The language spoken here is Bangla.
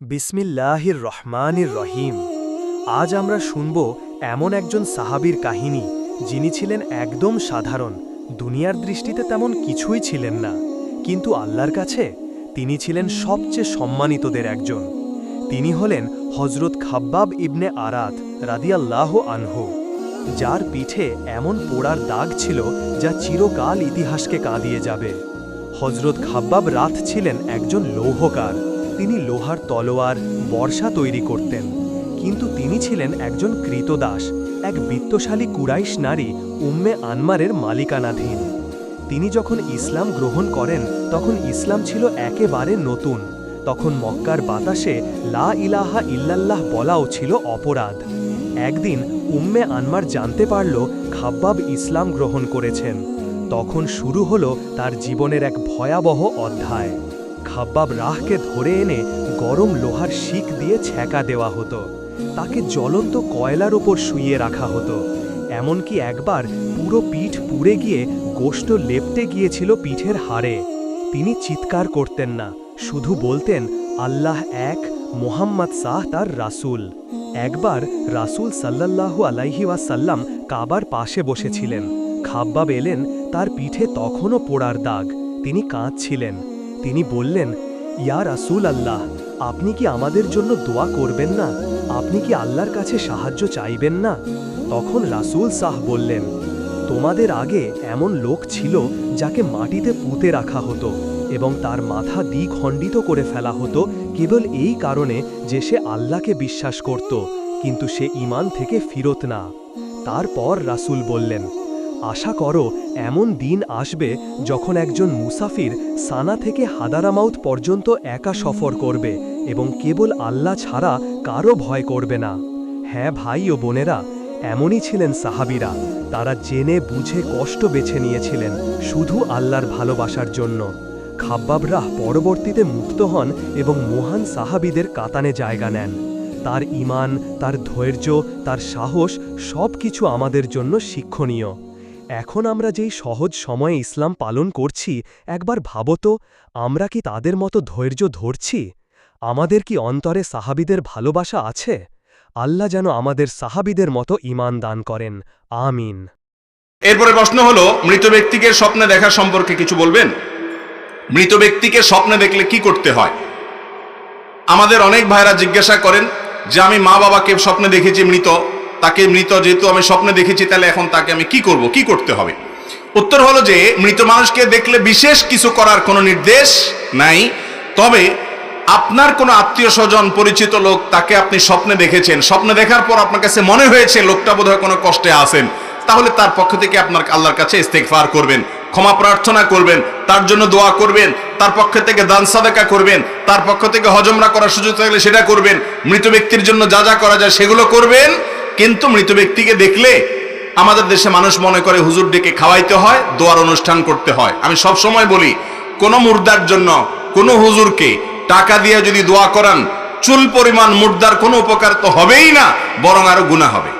বিসমিল্লাহির রহমানির রহিম। আজ আমরা শুনব এমন একজন সাহাবীর কাহিনী, যিনি ছিলেন একদম সাধারণ। দুনিয়ার দৃষ্টিতে তেমন কিছুই ছিলেন না। কিন্তু আল্লাহর কাছে তিনি ছিলেন সবচেয়ে সম্মানিতদের একজন। তিনি হলেন হজরত খাব্বাব ইবনে আরাত রাদিয়াল্লাহ আনহু, যার পিঠে এমন পোড়ার দাগ ছিল যা চিরকাল ইতিহাসকে কাঁদিয়ে যাবে। হজরত খাব্বাব রাত ছিলেন একজন লৌহকার। তিনি লোহার তলোয়ার, বর্ষা তৈরি করতেন। কিন্তু তিনি ছিলেন একজন কৃতদাস, এক বিত্তশালী কুরাইশ নারী উম্মে আনমারের মালিকানাধীন। তিনি যখন ইসলাম গ্রহণ করেন, তখন ইসলাম ছিল একেবারে নতুন। তখন মক্কার বাতাসে লা ইলাহা ইল্লাল্লাহ বলাও ছিল অপরাধ। একদিন উম্মে আনমার জানতে পারল খাব্বাব ইসলাম গ্রহণ করেছেন। তখন শুরু হলো তার জীবনের এক ভয়াবহ অধ্যায়। খাব্বাব রাহকে ধরে এনে গরম লোহার শিক দিয়ে ছ্যাঁকা দেওয়া হতো। তাকে জ্বলন্ত কয়লার ওপর শুইয়ে রাখা হতো। এমনকি একবার পুরো পিঠ পুড়ে গিয়ে গোষ্ঠ লেপটে গিয়েছিল পিঠের হাড়ে। তিনি চিৎকার করতেন না, শুধু বলতেন, আল্লাহ এক, মোহাম্মদ সাহ তার রাসূল। একবার রাসূল সাল্লাল্লাহু আলাইহি ওয়াসাল্লাম কাবার পাশে বসেছিলেন। খাব্বাব এলেন, তার পিঠে তখনও পোড়ার দাগ। তিনি কাঁদছিলেন। তিনি বললেন, ইয়া রাসূল আল্লাহ আপনি কি আমাদের জন্য দোয়া করবেন না? আপনি কি আল্লাহর কাছে সাহায্য চাইবেন না? তখন রাসূল সাহ বললেন, তোমাদের আগে এমন লোক ছিল যাকে মাটিতে পুঁতে রাখা হতো এবং তার মাথা দ্বিখণ্ডিত করে ফেলা হতো কেবল এই কারণে যে সে আল্লাহকে বিশ্বাস করত, কিন্তু সে ইমান থেকে ফিরত না। তারপর রাসূল বললেন আশা করো, এমন দিন আসবে যখন একজন মুসাফির সানা থেকে হাদারামাউত পর্যন্ত একা সফর করবে এবং কেবল আল্লাহ ছাড়া কারও ভয় করবে না। হ্যাঁ ভাই ও বোনেরা, এমনই ছিলেন সাহাবিরা। তারা জেনে বুঝে কষ্ট বেছে নিয়েছিলেন শুধু আল্লাহর ভালোবাসার জন্য। খাব্বাবরাহ পরবর্তীতে মুক্ত হন এবং মহান সাহাবিদের কাতানে জায়গা নেন। তার ইমান তার ধৈর্য, তার সাহস সব কিছু আমাদের জন্য শিক্ষণীয়। এখন আমরা যেই সহজ সময়ে ইসলাম পালন করছি, একবার ভাবো তো, আমরা কি তাদের মতো ধৈর্য ধরছি? আমাদের কি অন্তরে সাহাবিদের ভালোবাসা আছে? আল্লাহ যেন আমাদের সাহাবিদের মতো ইমান দান করেন। আমিন। এরপরে প্রশ্ন হলো, মৃত ব্যক্তিকে স্বপ্নে দেখা সম্পর্কে কিছু বলবেন? মৃত ব্যক্তিকে স্বপ্নে দেখলে কি করতে হয়? আমাদের অনেক ভাইরা জিজ্ঞাসা করেন, যে আমি মা বাবাকে স্বপ্নে দেখেছি মৃত তাকে মৃত যেহেতু আমি স্বপ্নে দেখেছি, তাহলে এখন তাকে আমি কি করব? কি করতে হবে? উত্তর হলো যে, মৃত মানুষকে দেখলে বিশেষ কিছু করার কোনো নির্দেশ নাই। তবে আপনার কোনো আত্মীয় স্বজন, পরিচিত লোক তাকে আপনি স্বপ্নে দেখেছেন। স্বপ্নে দেখার পর আপনার কাছে মনে হয়েছে, লোকটা বোধহয় কোনো কষ্টে আছেন। তাহলে তার পক্ষ থেকে আপনার আল্লাহর কাছে ইস্তেগফার করবেন, ক্ষমা প্রার্থনা করবেন, তার জন্য দোয়া করবেন, তার পক্ষ থেকে দান সাদাকা করবেন, তার পক্ষ থেকে হজমরা করার সুযোগ থাকলে সেটা করবেন, মৃত ব্যক্তির জন্য যা যা করা যায় সেগুলো করবেন। কিন্তু মৃত ব্যক্তিকে দেখলে আমাদের দেশে মানুষ মনে করে হুজুর ডেকে খাওয়াইতে হয়, দোয়ার অনুষ্ঠান করতে হয়। আমি সব সময় বলি, কোনো মুর্দার জন্য কোনো হুজুরকে টাকা দিয়ে যদি দোয়া করান, চুল পরিমাণ মুর্দার কোনো উপকার তো হবেই না, বরং আরও গুণা হবে।